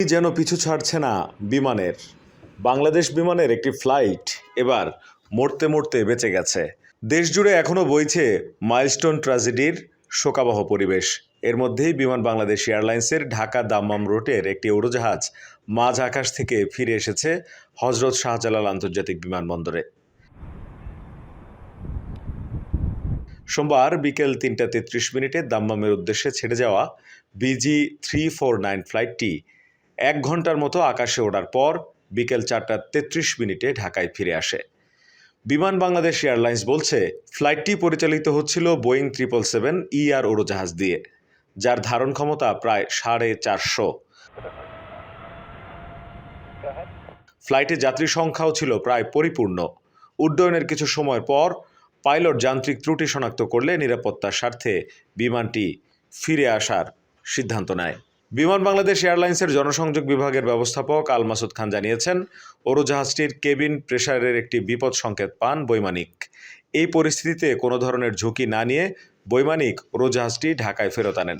যেন পিছু ছাড়ছে না বিমানের। বাংলাদেশ বিমানের একটি ফ্লাইট এবার মরতে মরতে বেঁচে গেছে। দেশ জুড়ে এখনও বইছে মাইলস্টোন ট্র্যাজেডির শোকাবহ পরিবেশ। এর মধ্যেই বিমান বাংলাদেশ এয়ারলাইন্সের ঢাকা দাম্মাম রুটের একটি উড়োজাহাজ মাঝ আকাশ থেকে ফিরে এসেছে হজরত শাহজালাল আন্তর্জাতিক বিমানবন্দরে। সোমবার বিকেল তিনটা তেত্রিশ মিনিটে দাম্মামের উদ্দেশ্যে ছেড়ে যাওয়া বিজি থ্রি ফোর নাইন ফ্লাইটটি এক ঘণ্টার মতো আকাশে ওড়ার পর বিকেল চারটা তেত্রিশ মিনিটে ঢাকায় ফিরে আসে। বিমান বাংলাদেশ এয়ারলাইন্স বলছে, ফ্লাইটটি পরিচালিত হচ্ছিল বোয়িং ট্রিপল সেভেন ইআর উড়োজাহাজ দিয়ে, যার ধারণ ক্ষমতা প্রায় সাড়ে চারশো। ফ্লাইটে যাত্রী সংখ্যাও ছিল প্রায় পরিপূর্ণ। উড্ডয়নের কিছু সময় পর পাইলট যান্ত্রিক ত্রুটি শনাক্ত করলে নিরাপত্তার স্বার্থে বিমানটি ফিরে আসার সিদ্ধান্ত নেয়। বিমান বাংলাদেশ এয়ারলাইন্সের জনসংযোগ বিভাগের ব্যবস্থাপক আল মাসুদ খান জানিয়েছেন উড়োজাহাজটির কেবিন প্রেশারের একটি বিপদ সংকেত পান বৈমানিক। এই পরিস্থিতিতে কোনো ধরনের ঝুঁকি না নিয়ে বৈমানিক উড়োজাহাজটি ঢাকায় ফেরত আনেন।